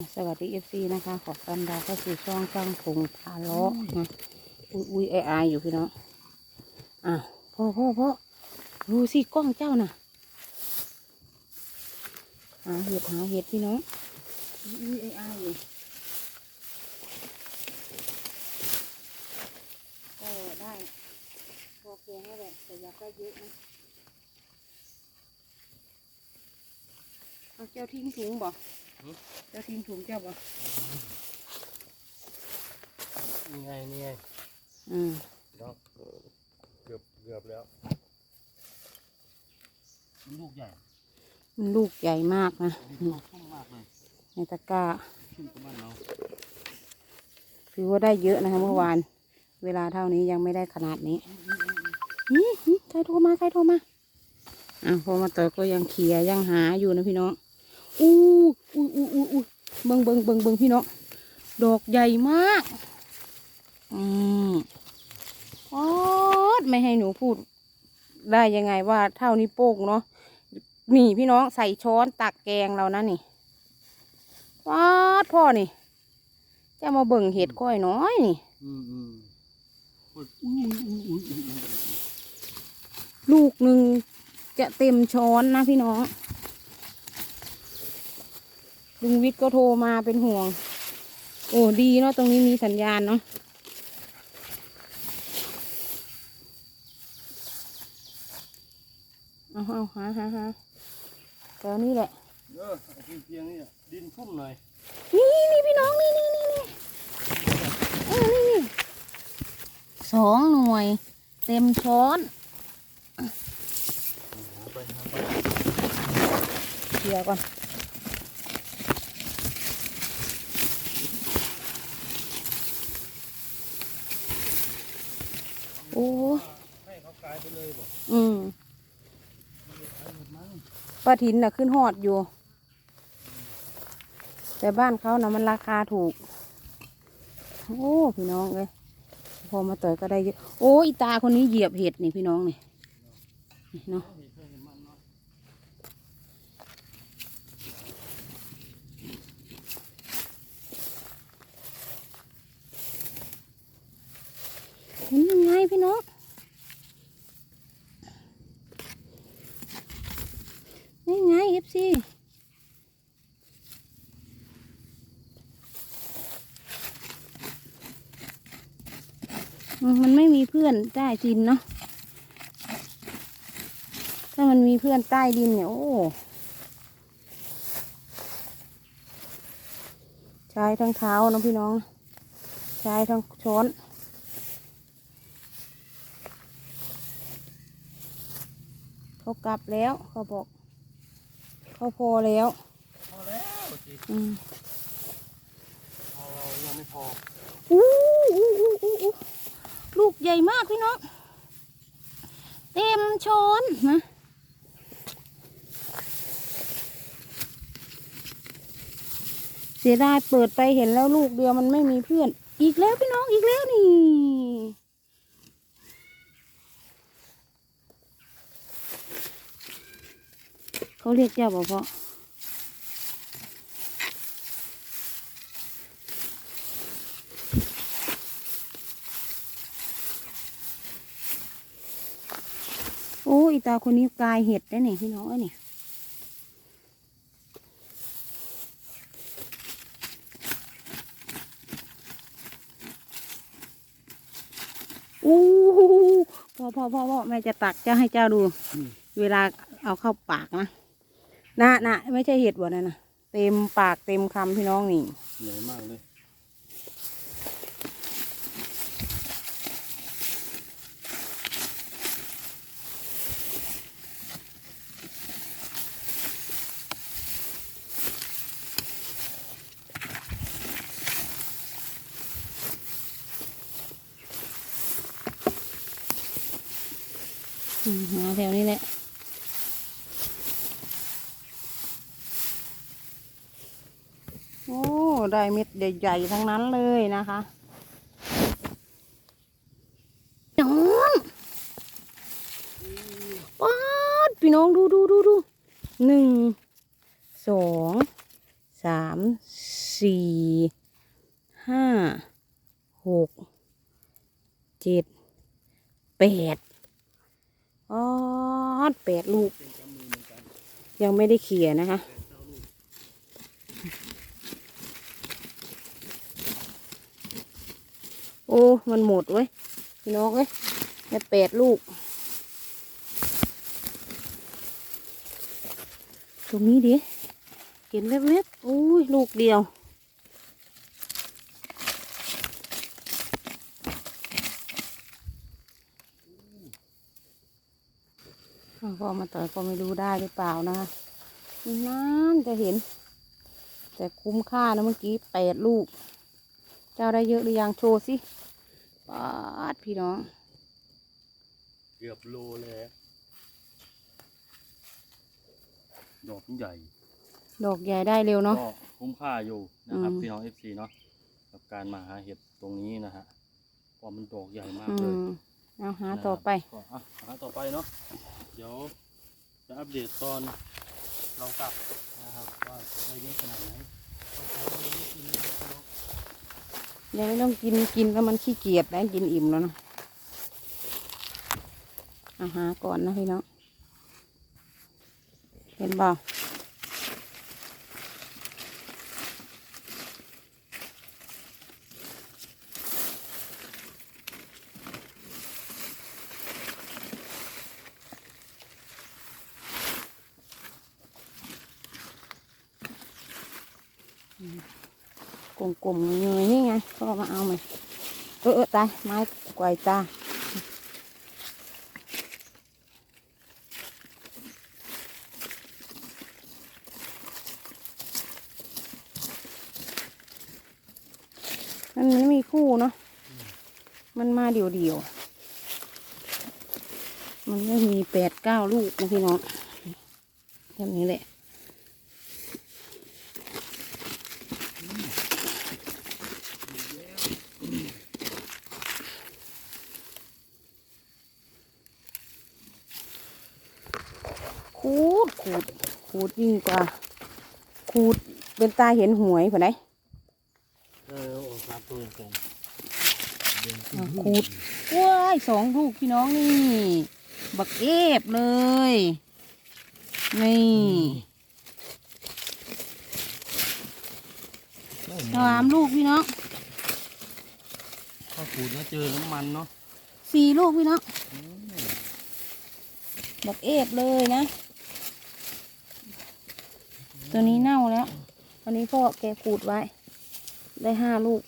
สวัสดีเอฟซีนะคะ ขอต้อนรับเข้าสู่ช่องช่างคงพาเลาะนะอุ้ยอุ้ยไอออยู่พี่น้องอ้าวพ่อพ่อพ่อดูสิกล้องเจ้าน่ะหาเห็ดหาเห็ดพี่น้องอุ้ยอุ้ยไออยู่ก็ได้พอเพียงแล้แหละแต่อยากได้เยอะนะเอาเจ้าทิ้งถุงบอก เจ้าทิ้งถุงเจ้าบ่นี่ไงนี่ไงอืมเนาะเกือบเกือบแล้วลูกใหญ่มันลูกใหญ่มากนะดินเขาชุ่มมากเลยในตะกร้าชุ่มกับบ้านเราถือว่าได้เยอะนะคะเมื่อวาน เวลาเท่านี้ยังไม่ได้ขนาดนี้หืมหืมใครโทรมาใครโทรมาอะพอมาต่อยก็ยังเขียยังหาอยู่นะพี่น้อง อู้อู้อู้อู้อู้เบิงเบิงเบิงเบิงพี่น้องดอกใหญ่มาก อืมออดไม่ให้หนูพูด ได้ยังไงว่าเท่านี้โป้งเนาะนี่พี่น้องใส่ช้อนตักแกงเรานะนี่ว้าดพ่อนี่จะมาเบิ่งเห็ดค่อยน้อยนี่อืมอืมลูกหนึ่งจะเต็มช้อนนะพี่น้อง ลุงวิทย์ก็โทรมาเป็นห่วง โอ้ดีเนาะตรงนี้มีสัญญาณเนาะเอาเอาหาหาหาแถวนี้แหละเออไอ้ที่เพียงนี่อะดินชุ่มหน่อยนี่นี่พี่น้องนี่นี่นี่นี่เออนี่นี่สองหน่วย เต็มช้อนหาไปหาไปเคลียร์ก่อน อ้ให้เขากลายไปเลยบอกอืมปลาทินน่ะขึ้นหอดอยู่ แต่บ้านเขานะมันราคาถูก โอ้พี่น้องเลยพอมาต่อยก็ได้เยอะโอ้อีตาคนนี้เหยียบเห็ดนี่พี่น้องนี่เนาะ เห็นยังไงพี่น้องนี่ไงเอฟซี มันไม่มีเพื่อนใต้ดินเนาะ ถ้ามันมีเพื่อนใต้ดินเนี่ยโอ้ใช้ทั้งเท้าเนาะพี่น้อง ใช้ทั้งช้อนเขากลับแล้วเขาบอก เขาพอแล้ว พอแล้วสิอืมพอยังไม่พออู้อู้อู้อู้อู้ลูก ใหญ่มากพี่น้อง เต็มช้อนนะเสียดายเปิดไปเห็นแล้วลูกเดียวมันไม่มีเพื่อน อีกแล้วพี่น้องอีกแล้วนี่ เขาเรียกเจ้าบ่พอ ตาคนนี้กลายเห็ดได้นี่พี่น้องเอ้ยนี่อู้หูพ่อพ่อพ่อพ่อแม่จะตักจะให้เจ้าดูอืมเวลาเอาเข้าปากนะนะนะไม่ใช่เห็ดบ่นะนะเต็มปากเต็มคำพี่น้องนี่ใหญ่มากเลย หาแถวนี้แหละโอ้ได้เม็ดใหญ่ๆทั้งนั้นเลยนะคะน้องป๊าดพี่น้องดูดูดูดูหนึ่งสองสามสี่ห้าหกเจ็ดแปด แปดลูก ยังไม่ได้เขี่ยนะคะ โอ้ มันหมดเว้ยพี่น้องเอ้ยได้แปดลูก ตรงนี้ดิเห็นแวบๆอุ้ย ลูกเดียวอ้าว พอมาต่อยก็ไม่รู้ได้หรือเปล่านะคะนั่นจะเห็น แต่คุ้มค่านะเมื่อกี้แปดลูก เจ้าได้เยอะหรือยังโชว์สิปาดพี่น้อง เกือบโลเลย ดอกใหญ่ ดอกใหญ่ได้เร็วเนาะ ก็คุ้มค่าอยู่นะครับ อืม พี่น้องเอฟซีเนาะ กับการมาหาเห็ดตรงนี้นะฮะเพราะมันดอกใหญ่มากอืเลย ม เอาหานะครับต่อไปก็อะหาต่อไปเนาะเดี๋ยวจะอัปเดตตอนเรากลับนะครับว่าจะได้เยอะขนาดไหนต้องใช้เวลานิดนึงนะครับยังไม่ต้องกินกินแล้วมันขี้เกียจได้กินอิ่มแล้วเนาะเอาหาก่อนนะพี่น้องเห็นบ่า กลมๆเงยนี่ไงก็มาเอาไหมเออเออตายไม้กวยตามันไม่มีคู่เนาะ มันมาเดี่ยวเดียวๆมันไม่มีแปดเก้าลูกนะพี่น้องแบบนี้แหละ ขูด ขูดขูดยิ่งกว่าขูดเป็นตาเห็นหวยผ่นไหนเออโอ้ครับตัวตรงเดินอะขูดว้ายสองลูกพี่น้องนี่ บักเอฟเลย นี่สามลูกพี่น้องถ้าขูดแล้วเจอน้ำมันเนาะสี่ลูกพี่น้องบักเอฟเลยนะ ตัวนี้เน่าแล้ว วันนี้พ่อแกขูดไว้ ได้ห้าลูก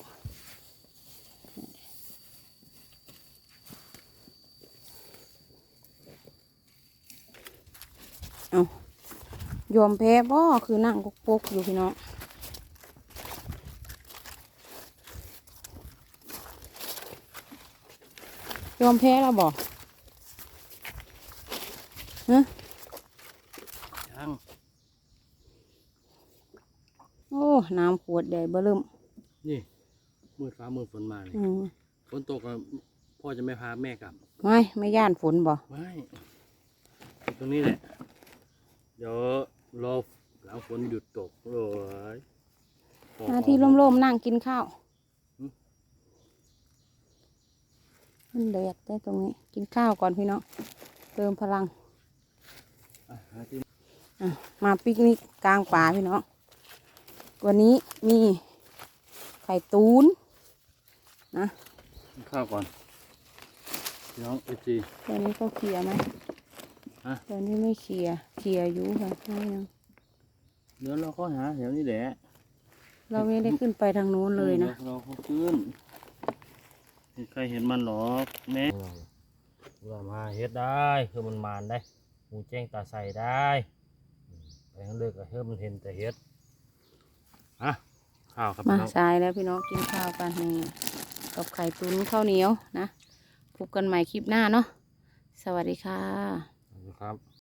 เอายอมแพ้บ่คือนั่งกปกๆอยู่พี่น้องยอมแพ้แล้วบอกฮะ ช่าง โอ้ น้ำขวดใหญ่เบ้อเริ่มนี่มืดฟ้ามืดฝนมาเลยอืมฝนตกอะพ่อจะไม่พาแม่กลับ ไม่ไม่ย่านฝนบ่ไม่ตรงนี้แหละ เดี๋ยวรอหลังฝนหยุดตกเลยพอหน้าที่ร่มๆนั่งกินข้าวอืมมันแดดได้ตรงนี้ กินข้าวก่อนพี่น้องเติมพลัง อะหาที่ อะมาปิกนิกกลางป่าพี่น้อง วันนี้มีไข่ตูนนะกินข้าวก่อนพี่น้องเอจีตอนนี้ก็เคลียร์ไหมฮะตอนนี้ไม่เคลียร์เคลียร์อยู่ค่ะไม่ยังเดี๋ยวเราก็หาแถวนี้แหละ เราไม่ได้ขึ้นไปทางโน้นเลยนะ เราเขาขึ้นไม่ใครเห็นมันหรอกแม่ว่ามาเฮ็ดได้คือมันมานได้ หมูแจ้งตาใส่ได้อืมไปข้างเลือกก็เฮ้มันเห็นแต่เฮ็ด อะข้าวครับมาพี่น้องสายแล้วพี่น้องกินข้าวกันนี่กับไข่ตุนข้าวเหนียวนะพบกันใหม่คลิปหน้าเนาะสวัสดีค่ะครับ